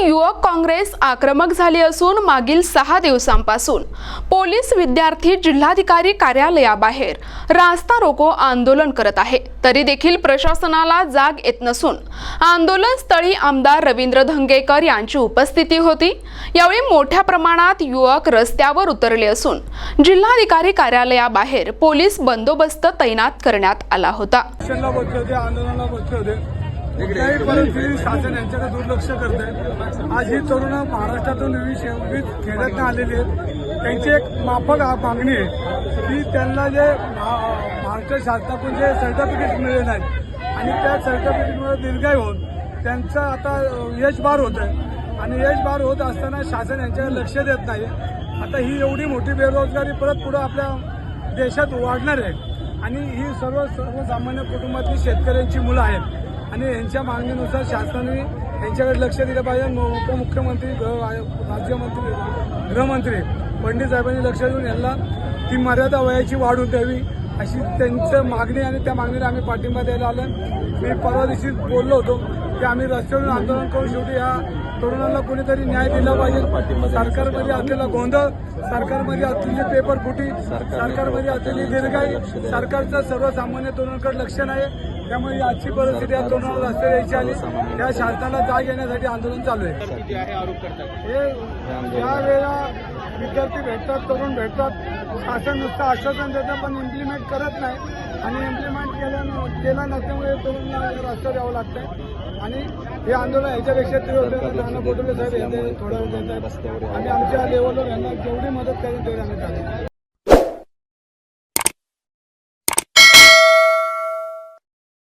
युवक काँग्रेस आक्रमक झाली असून मागील सहा दिवसांपासून पोलीस विद्यार्थी जिल्हाधिकारी कार्यालयाबाहेर रास्ता रोको आंदोलन करत आहे. तरी देखील प्रशासनाला जाग येत नसून आंदोलन स्थळी आमदार रवींद्र धंगेकर यांची उपस्थिती होती. यावेळी मोठ्या प्रमाणात युवक रस्त्यावर उतरले असून जिल्हाधिकारी कार्यालयाबाहेर पोलीस बंदोबस्त तैनात करण्यात आला होता. कुठल्याही परिस्थितीत शासन यांच्याकडे दुर्लक्ष करत आहे आज ही तरुण महाराष्ट्रातून विविध विविध खेड्यातनं आलेली आहेत. त्यांची एक माफक मागणी आहे की त्यांना जे महा- महाराष्ट्र शासनाकडून जे सर्टिफिकेट मिळले नाहीत आणि त्या सर्टिफिकेटमुळे दीर्घाई होऊन त्यांचं आता यश बार होत आहे आणि यश बार होत असताना शासन यांच्याकडे लक्ष देत नाही. आता ही एवढी मोठी बेरोजगारी परत पुढं आपल्या देशात वाढणार आहे. आणि ही सर्व सर्वसामान्य कुटुंबातली शेतकऱ्यांची मुलं आहेत. आणि यांच्या मागणीनुसार शासनाने यांच्याकडे लक्ष दिलं पाहिजे. उपमुख्यमंत्री गृह राज्यमंत्री गृहमंत्री पंडित साहेबांनी लक्ष देऊन यांना ती मर्यादा वयाची वाढवून द्यावी अशी त्यांचं मागणी आणि त्या मागणीला आम्ही पाठिंबा द्यायला आलो मी परवा दिवशी बोललो होतो की आम्ही रस्त्यावरून आंदोलन करून शेवटी या तरुणांना कोणीतरी न्याय दिला पाहिजे. सरकारमध्ये असलेला गोंधळ सरकारमध्ये असलेली पेपर फुटी सरकारमध्ये असलेली दीर्घाई सरकारचं सर्वसामान्य तरुणांकडे लक्ष नाही. त्यामुळे आजची परिस्थिती या तरुणाला रस्ते यायची आली. त्या शासनाला जाग येण्यासाठी आंदोलन चालू आहे. हे ज्या वेळेला विद्यार्थी भेटतात तरुण भेटतात शासन नुसतं आश्वासन देतं पण इम्प्लिमेंट करत नाही. आणि इम्प्लिमेंट केलं केलं नसल्यामुळे तरुणांना रस्त्यावर यावं लागतंय. आणि हे आंदोलन नाना बोटले साहेब यांनी थोडा वेळ देत आहेत आणि आमच्या लेवलवर यांना जेवढी मदत करेल तेवढी आम्ही चालेल